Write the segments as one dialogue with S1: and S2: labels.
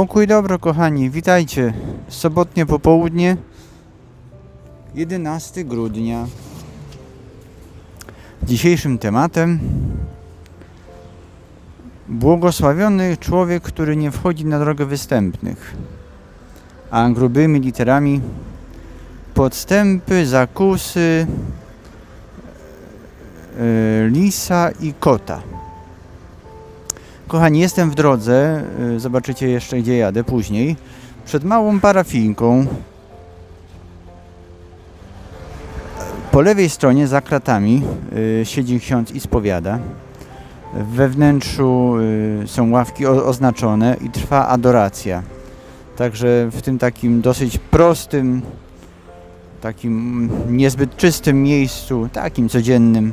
S1: Pokój dobro, kochani, witajcie. Sobotnie popołudnie, 11 grudnia. Dzisiejszym tematem błogosławiony człowiek, który nie wchodzi na drogę występnych, a grubymi literami podstępy, zakusy e, lisa i kota. Kochani, jestem w drodze, y, zobaczycie jeszcze gdzie jadę później, przed małą parafijką. Po lewej stronie za kratami y, siedzi ksiądz i spowiada. We wnętrzu y, są ławki oznaczone i trwa adoracja. Także w tym takim dosyć prostym, takim niezbyt czystym miejscu, takim codziennym,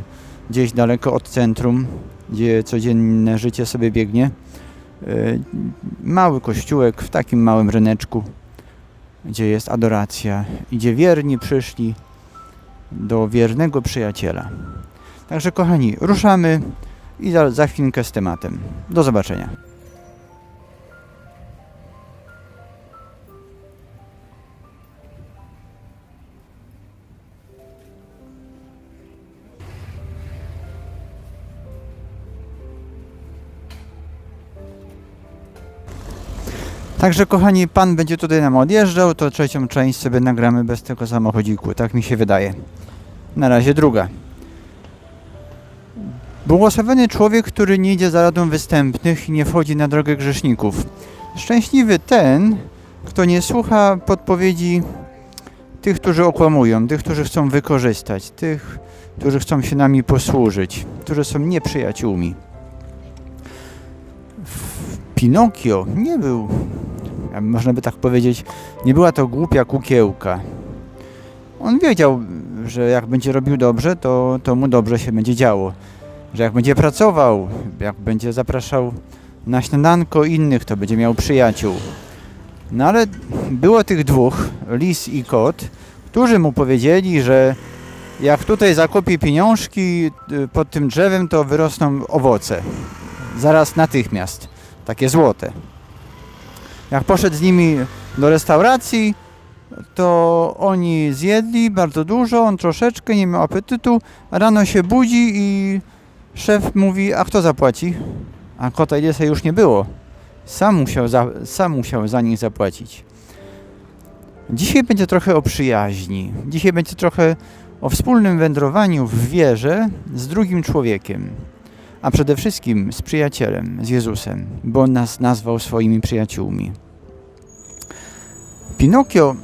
S1: gdzieś daleko od centrum, gdzie codzienne życie sobie biegnie. E, Mały kościółek w takim małym ryneczku, gdzie jest adoracja i gdzie wierni przyszli do wiernego przyjaciela. Także kochani, ruszamy i za, za chwilkę z tematem. Do zobaczenia. Także kochani, pan będzie tutaj nam odjeżdżał, to trzecią część sobie nagramy bez tego samochodziku, tak mi się wydaje. Na razie druga. Błogosławiony człowiek, który nie idzie za radą występnych i nie wchodzi na drogę grzeszników. Szczęśliwy ten, kto nie słucha podpowiedzi tych, którzy okłamują, tych, którzy chcą wykorzystać, tych, którzy chcą się nami posłużyć, którzy są nieprzyjaciółmi. Pinokio nie był, można by tak powiedzieć, nie była to głupia kukiełka. On wiedział, że jak będzie robił dobrze, to, to mu dobrze się będzie działo. Że jak będzie pracował, jak będzie zapraszał na śniadanko innych, to będzie miał przyjaciół. No ale było tych dwóch, lis i kot, którzy mu powiedzieli, że jak tutaj zakupi pieniążki y, pod tym drzewem, to wyrosną owoce. Zaraz natychmiast takie złote. Jak poszedł z nimi do restauracji, to oni zjedli bardzo dużo, on troszeczkę, nie miał apetytu. Rano się budzi i szef mówi, a kto zapłaci? A kota i liesa już nie było. Sam musiał za, sam musiał za nich zapłacić. Dzisiaj będzie trochę o przyjaźni. Dzisiaj będzie trochę o wspólnym wędrowaniu w wierze z drugim człowiekiem a przede wszystkim z przyjacielem, z Jezusem, bo on nas nazwał swoimi przyjaciółmi. Pinokio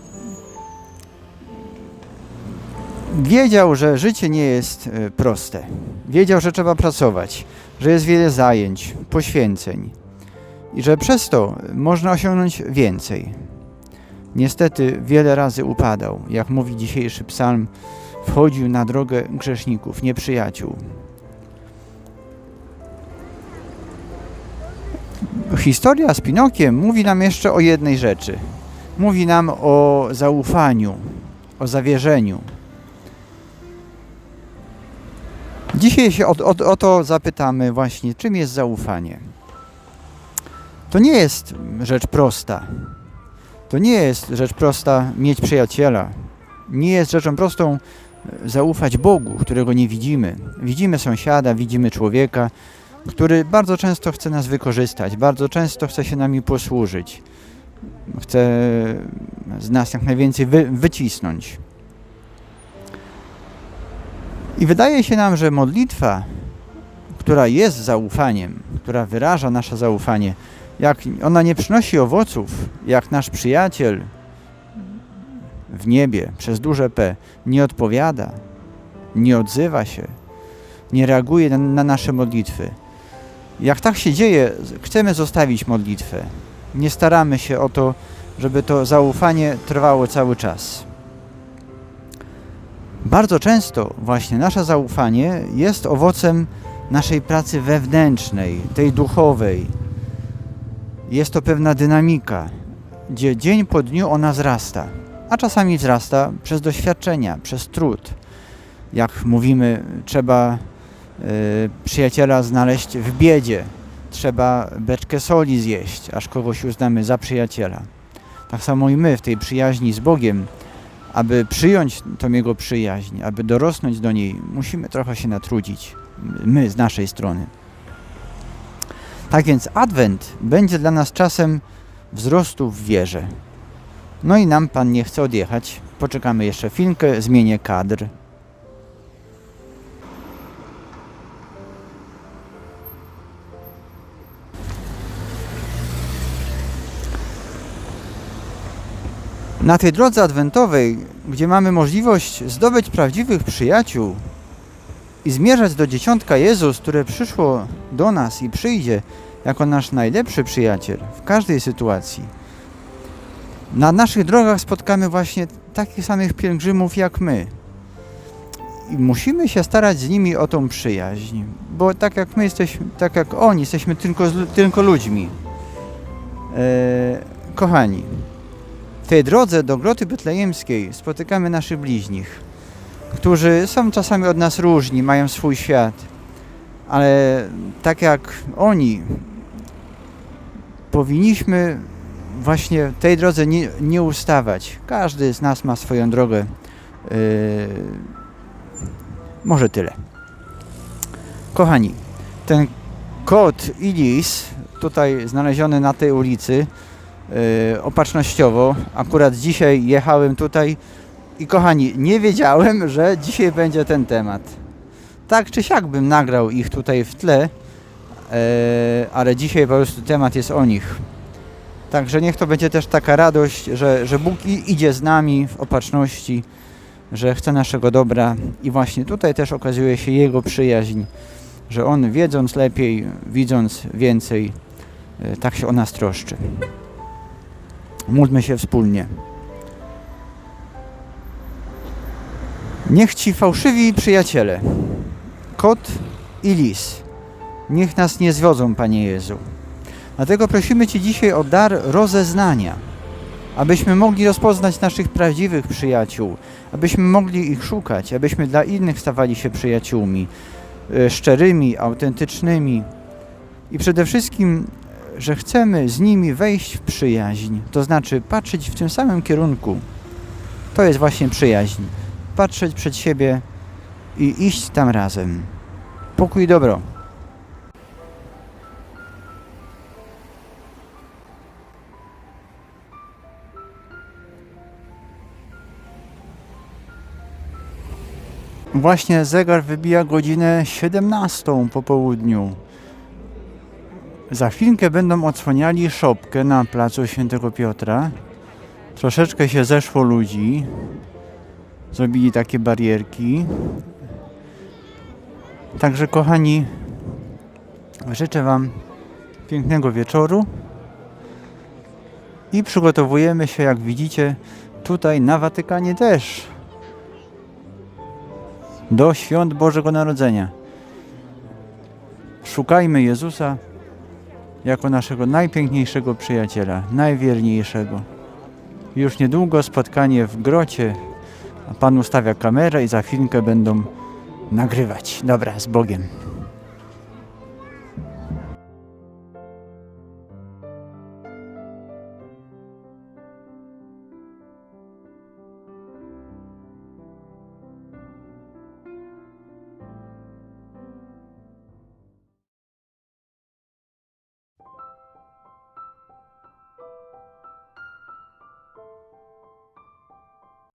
S1: wiedział, że życie nie jest e, proste. Wiedział, że trzeba pracować, że jest wiele zajęć, poświęceń i że przez to można osiągnąć więcej. Niestety wiele razy upadał, jak mówi dzisiejszy psalm, wchodził na drogę grzeszników, nieprzyjaciół. Historia z Pinokiem mówi nam jeszcze o jednej rzeczy. Mówi nam o zaufaniu, o zawierzeniu. Dzisiaj się o, o, o to zapytamy właśnie, czym jest zaufanie. To nie jest rzecz prosta. To nie jest rzecz prosta mieć przyjaciela. Nie jest rzeczą prostą e, zaufać Bogu, którego nie widzimy. Widzimy sąsiada, widzimy człowieka, który bardzo często chce nas wykorzystać, bardzo często chce się nami posłużyć, chce z nas jak najwięcej wy, wycisnąć. I wydaje się nam, że modlitwa, która jest zaufaniem, która wyraża nasze zaufanie, jak ona nie przynosi owoców, jak nasz przyjaciel w niebie przez duże P nie odpowiada, nie odzywa się, nie reaguje na, na nasze modlitwy, jak tak się dzieje, chcemy zostawić modlitwę. Nie staramy się o to, żeby to zaufanie trwało cały czas. Bardzo często właśnie nasze zaufanie jest owocem naszej pracy wewnętrznej, tej duchowej. Jest to pewna dynamika, gdzie dzień po dniu ona wzrasta, a czasami wzrasta przez doświadczenia, przez trud. Jak mówimy, trzeba przyjaciela znaleźć w biedzie. trzeba beczkę soli zjeść, aż kogoś uznamy za przyjaciela. Tak samo i my w tej przyjaźni z Bogiem, aby przyjąć tą Jego przyjaźń, aby dorosnąć do niej, musimy trochę się natrudzić. My z naszej strony. Tak więc Adwent będzie dla nas czasem wzrostu w wierze. No i nam Pan nie chce odjechać. Poczekamy jeszcze chwilkę, zmienię kadr. Na tej drodze adwentowej, gdzie mamy możliwość zdobyć prawdziwych przyjaciół i zmierzać do dzieciątka Jezus, które przyszło do nas i przyjdzie jako nasz najlepszy przyjaciel w każdej sytuacji. Na naszych drogach spotkamy właśnie takich samych pielgrzymów jak my. I musimy się starać z nimi o tą przyjaźń, bo tak jak my jesteśmy, tak jak oni, jesteśmy tylko, tylko ludźmi. E, kochani, w tej drodze do groty betlejemskiej spotykamy naszych bliźnich, którzy są czasami od nas różni, mają swój świat, ale tak jak oni, powinniśmy właśnie tej drodze nie, nie ustawać. Każdy z nas ma swoją drogę. Yy, może tyle. Kochani, ten kot Ilis, tutaj znaleziony na tej ulicy, opatrznościowo, akurat dzisiaj jechałem tutaj i kochani, nie wiedziałem, że dzisiaj będzie ten temat. Tak czy siak bym nagrał ich tutaj w tle, yy, ale dzisiaj po prostu temat jest o nich. Także niech to będzie też taka radość, że, że Bóg idzie z nami w opatrzności, że chce naszego dobra i właśnie tutaj też okazuje się Jego przyjaźń, że On wiedząc lepiej, widząc więcej, e, tak się o nas troszczy. Módlmy się wspólnie. Niech ci fałszywi przyjaciele, kot i lis, niech nas nie zwodzą, Panie Jezu. Dlatego prosimy Cię dzisiaj o dar rozeznania, abyśmy mogli rozpoznać naszych prawdziwych przyjaciół, abyśmy mogli ich szukać, abyśmy dla innych stawali się przyjaciółmi, e, szczerymi, autentycznymi i przede wszystkim, że chcemy z nimi wejść w przyjaźń, to znaczy patrzeć w tym samym kierunku. To jest właśnie przyjaźń. Patrzeć przed siebie i iść tam razem. Pokój dobro. Właśnie zegar wybija godzinę 17 po południu. Za chwilkę będą odsłaniali szopkę na placu Świętego Piotra. Troszeczkę się zeszło ludzi. Zrobili takie barierki. Także kochani, życzę Wam pięknego wieczoru i przygotowujemy się, jak widzicie, tutaj na Watykanie też do świąt Bożego Narodzenia. Szukajmy Jezusa jako naszego najpiękniejszego przyjaciela, najwierniejszego. Już niedługo spotkanie w grocie, Pan ustawia kamerę i za chwilkę będą nagrywać. Dobra, z Bogiem.